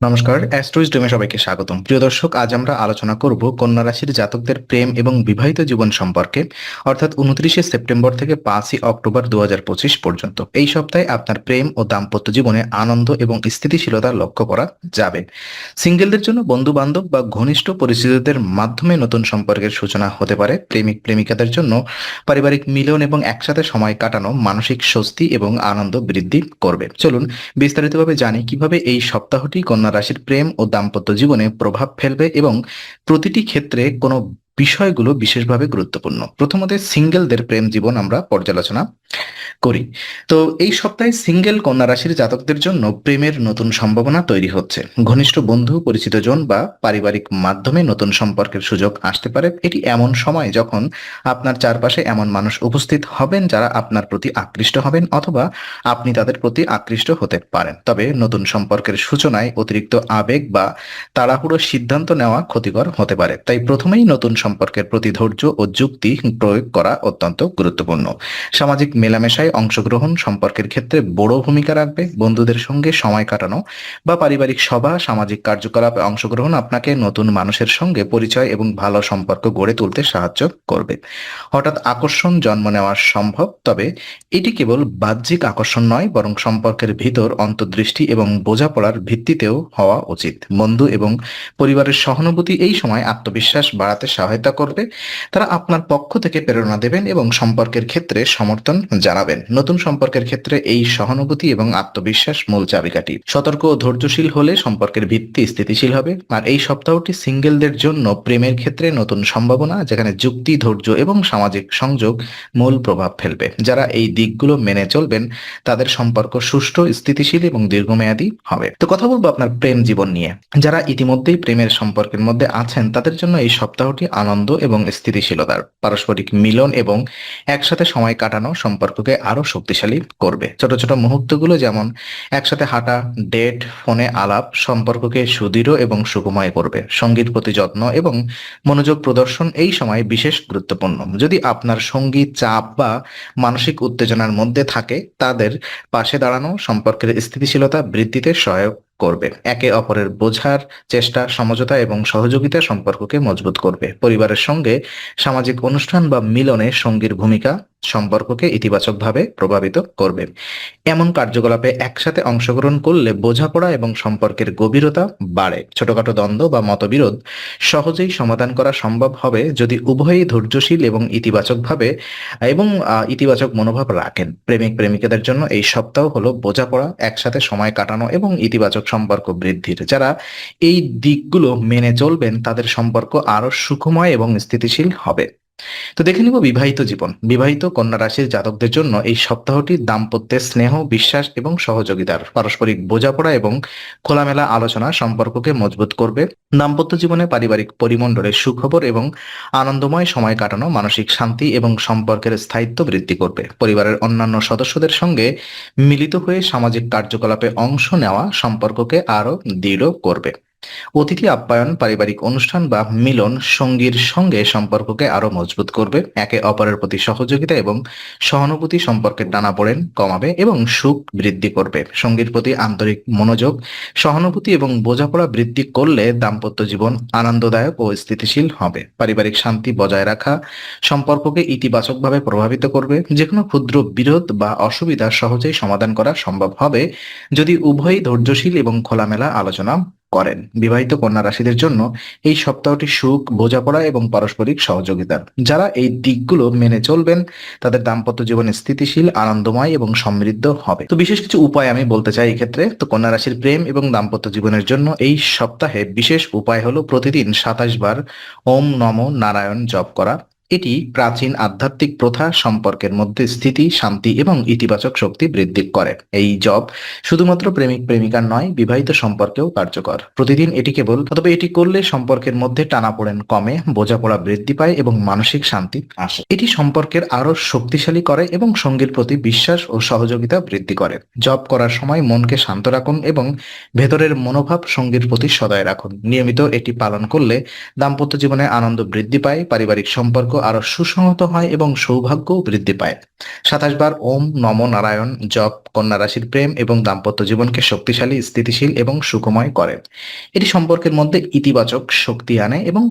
নমস্কার অ্যাস্ট্রোইজ ডোমে সবাইকে স্বাগতম। প্রিয় দর্শক, আজ আমরা আলোচনা করব কন্যা রাশির জাতকদের প্রেম এবং বিবাহিত জীবন সম্পর্কে, অর্থাৎ উনত্রিশে সেপ্টেম্বর থেকে পাঁচই অক্টোবর দু হাজার পঁচিশ পর্যন্ত। এই সপ্তাহে আপনার প্রেম ও দাম্পত্য জীবনে আনন্দ এবং স্থিতিশীলতা লক্ষ্য করা যাবে। সিঙ্গেলদের জন্য বন্ধু বান্ধব বা ঘনিষ্ঠ পরিচিতদের মাধ্যমে নতুন সম্পর্কের সূচনা হতে পারে। প্রেমিক, প্রেমিকাদের জন্য পারিবারিক মিলন এবং একসাথে সময় কাটানো মানসিক স্বস্তি এবং আনন্দ বৃদ্ধি করবে। চলুন বিস্তারিতভাবে জানি কীভাবে এই সপ্তাহটি কন্যা রাশির প্রেম ও দাম্পত্য জীবনে প্রভাব ফেলবে এবং প্রতিটি ক্ষেত্রে কোনো বিষয়গুলো বিশেষভাবে গুরুত্বপূর্ণ। প্রথমত সিঙ্গেলদের প্রেম জীবন আমরা পর্যালোচনা করি। তো এই সপ্তাহে সিঙ্গেল কন্যা রাশির জাতকদের জন্য প্রেমের নতুন সম্ভাবনা তৈরি হচ্ছে। ঘনিষ্ঠ বন্ধু, পরিচিত জন বা পারিবারিক মাধ্যমে নতুন সম্পর্কের সুযোগ আসতে পারে। এটি এমন সময় যখন আপনার চারপাশে এমন মানুষ উপস্থিত হবেন যারা আপনার প্রতি আকৃষ্ট হবেন অথবা আপনি তাদের প্রতি আকৃষ্ট হতে পারেন। তবে নতুন সম্পর্কের সূচনায় অতিরিক্ত আবেগ বা তাড়াহুড়ো সিদ্ধান্ত নেওয়া ক্ষতিকর হতে পারে। তাই প্রথমেই নতুন সম্পর্কের প্রতি ধৈর্য ও যুক্তি প্রয়োগ করা অত্যন্ত গুরুত্বপূর্ণ। সামাজিক মেলামেশায় অংশগ্রহণ সম্পর্কের ক্ষেত্রে বড় ভূমিকা রাখবে, বন্ধুদের সঙ্গে সময় কাটানো বা পারিবারিক সভা, সামাজিক কার্যকলাপে, অংশগ্রহণ আপনাকে নতুন মানুষের সঙ্গে পরিচয় এবং ভালো সম্পর্ক গড়ে তুলতে সাহায্য করবে। হঠাৎ আকর্ষণ জন্ম নেওয়া সম্ভব, তবে এটি কেবল বাহ্যিক আকর্ষণ নয়, বরং সম্পর্কের ভিতর অন্তর্দৃষ্টি এবং বোঝাপড়ার ভিত্তিতেও হওয়া উচিত। বন্ধু এবং পরিবারের সহানুভূতি এই সময় আত্মবিশ্বাস বাড়াতে সহায়তা করবে। তারা আপনার পক্ষ থেকে প্রেরণা দেবেন এবং সম্পর্কের ক্ষেত্রে সমর্থন জানাবেন। নতুন সম্পর্কের ক্ষেত্রে এই সহানুভূতি এবং আত্মবিশ্বাস মূল চাবিকাঠি। সতর্ক ও ধৈর্যশীল হলে সম্পর্কের ভিত্তি স্থিতিশীল হবে। আর এই সপ্তাহটি সিঙ্গেলদের জন্য প্রেমের ক্ষেত্রে নতুন সম্ভাবনা, যেখানে যুক্তি, ধৈর্য এবং সামাজিক সংযোগ মূল প্রভাব ফেলবে। যারা এই দিকগুলো মেনে চলবেন, তাদের সম্পর্ক সুষ্ঠু, স্থিতিশীল এবং দীর্ঘমেয়াদী হবে। তো কথা বলব আপনার প্রেম জীবন নিয়ে। যারা ইতিমধ্যেই প্রেমের সম্পর্কের মধ্যে আছেন, তাদের জন্য এই সপ্তাহটি আনন্দ এবং স্থিতিশীলতার পারস্পরিক মিলন এবং একসাথে সময় কাটানো সম্পর্ককে আরও শক্তিশালী করবে। ছোট ছোট মুহূর্তগুলো যেমন একসাথে হাঁটা ডেট ফোনে আলাপ সম্পর্ককে সুদৃঢ় এবং সুখময় করবে। সংগীত প্রতি যত্ন এবং মনোযোগ প্রদর্শন এই সময় বিশেষ গুরুত্বপূর্ণ। যদি আপনার সঙ্গী চাপ বা মানসিক উত্তেজনার মধ্যে থাকে, তাদের পাশে দাঁড়ানো সম্পর্কের স্থিতিশীলতা বৃদ্ধিতে সহায়ক করবে। একে অপরের বোঝার চেষ্টা, সমঝোতা এবং সহযোগিতা সম্পর্ককে মজবুত করবে। পরিবারের সঙ্গে সামাজিক অনুষ্ঠান বা মিলনে সঙ্গীর ভূমিকা সম্পর্ককে ইতিবাচকভাবে প্রভাবিত করবে। এমন কার্যকলাপে একসাথে অংশগ্রহণ করলে বোঝাপড়া এবং সম্পর্কের গভীরতা বাড়ে। ছোটখাটো দ্বন্দ্ব বা মতবিরোধ সহজেই সমাধান করা সম্ভব হবে যদি উভয়ই ধৈর্যশীল এবং ইতিবাচকভাবে, এবং ইতিবাচক মনোভাব রাখেন। প্রেমিক প্রেমিকাদের জন্য এই সপ্তাহ হলো বোঝাপড়া, একসাথে সময় কাটানো এবং ইতিবাচক সম্পর্ক বৃদ্ধির। যারা এই দিকগুলো মেনে চলবেন তাদের সম্পর্ক আরও সুখময় এবং স্থিতিশীল হবে। তো দেখে নিব বিবাহিত জীবন। বিবাহিত কন্যা রাশির জাতকদের জন্য এই সপ্তাহটি দাম্পত্যের স্নেহ, বিশ্বাস এবং সহযোগিতার পারস্পরিক বোঝাপড়া এবং খোলামেলা আলোচনা সম্পর্ককে মজবুত করবে। দাম্পত্য জীবনে পারিবারিক পরিমণ্ডলের সুখবর এবং আনন্দময় সময় কাটানো মানসিক শান্তি এবং সম্পর্কের স্থায়িত্ব বৃদ্ধি করবে। পরিবারের অন্যান্য সদস্যদের সঙ্গে মিলিত হয়ে সামাজিক কার্যকলাপে অংশ নেওয়া সম্পর্ককে আরও দৃঢ় করবে। অতিথি আপ্যায়ন, পারিবারিক অনুষ্ঠান বা মিলন সঙ্গীর সঙ্গে সম্পর্ককে আরও মজবুত করবে। একে অপরের প্রতি সহযোগিতা এবং সহানুভূতি সম্পর্কের টানাপোড়েন কমাবে এবং সুখ বৃদ্ধি করবে। সঙ্গীর প্রতি আন্তরিক মনোযোগ, সহানুভূতি এবং বোঝাপড়া বৃদ্ধি করলে দাম্পত্য জীবন আনন্দদায়ক ও স্থিতিশীল হবে। পারিবারিক শান্তি বজায় রাখা সম্পর্ককে ইতিবাচকভাবে প্রভাবিত করবে। যে কোনো ক্ষুদ্র বিরোধ বা অসুবিধা সহজেই সমাধান করা সম্ভব হবে। যদি উভয়ই ধৈর্যশীল এবং খোলামেলা আলোচনা করেন। বিবাহিত কন্যা রাশিদের জন্য এই সপ্তাহটি সুখ, বোঝাপড়া এবং পারস্পরিক সহযোগিতার। যারা এই দিকগুলো মেনে চলবেন, তাদের দাম্পত্য জীবন স্থিতিশীল, আনন্দময় এবং সমৃদ্ধ হবে। তো বিশেষ কিছু উপায় আমি বলতে চাই এই ক্ষেত্রে। তো কন্যা রাশির প্রেম এবং দাম্পত্য জীবনের জন্য এই সপ্তাহে বিশেষ উপায় হলো প্রতিদিন সাতাশ বার ওম নম নারায়ণ জপ করা। এটি প্রাচীন আধ্যাত্মিক প্রথা সম্পর্কের মধ্যে স্থিতি, শান্তি এবং ইতিবাচক শক্তি বৃদ্ধি করে। এই জব শুধুমাত্র প্রেমিক প্রেমিকার নয়, বিবাহিত সম্পর্কেও কার্যকর। প্রতিদিন এটি কেবল তবে এটি করলে সম্পর্কের মধ্যে টানাপোড়েন কমে, বোঝাপড়া বৃদ্ধি পায় এবং মানসিক শান্তি আসে। এটি সম্পর্কের আরও শক্তিশালী করে এবং সঙ্গীর প্রতি বিশ্বাস ও সহযোগিতা বৃদ্ধি করে। জব করার সময় মনকে শান্ত রাখুন এবং ভেতরের মনোভাব সঙ্গীর প্রতি সদয় রাখুন। নিয়মিত এটি পালন করলে দাম্পত্য জীবনে আনন্দ বৃদ্ধি পায়, পারিবারিক সম্পর্ক আরও সুসংহত হয় এবং সৌভাগ্য বৃদ্ধি পায়। সাতাশ বার ওম নম নারায়ণ জপ কন্যা রাশির প্রেম এবং দাম্পত্য জীবনকে শক্তিশালী, স্থিতিশীল এবং সুখময় করে। এটি সম্পর্কের মধ্যে ইতিবাচক শক্তি আনে এবং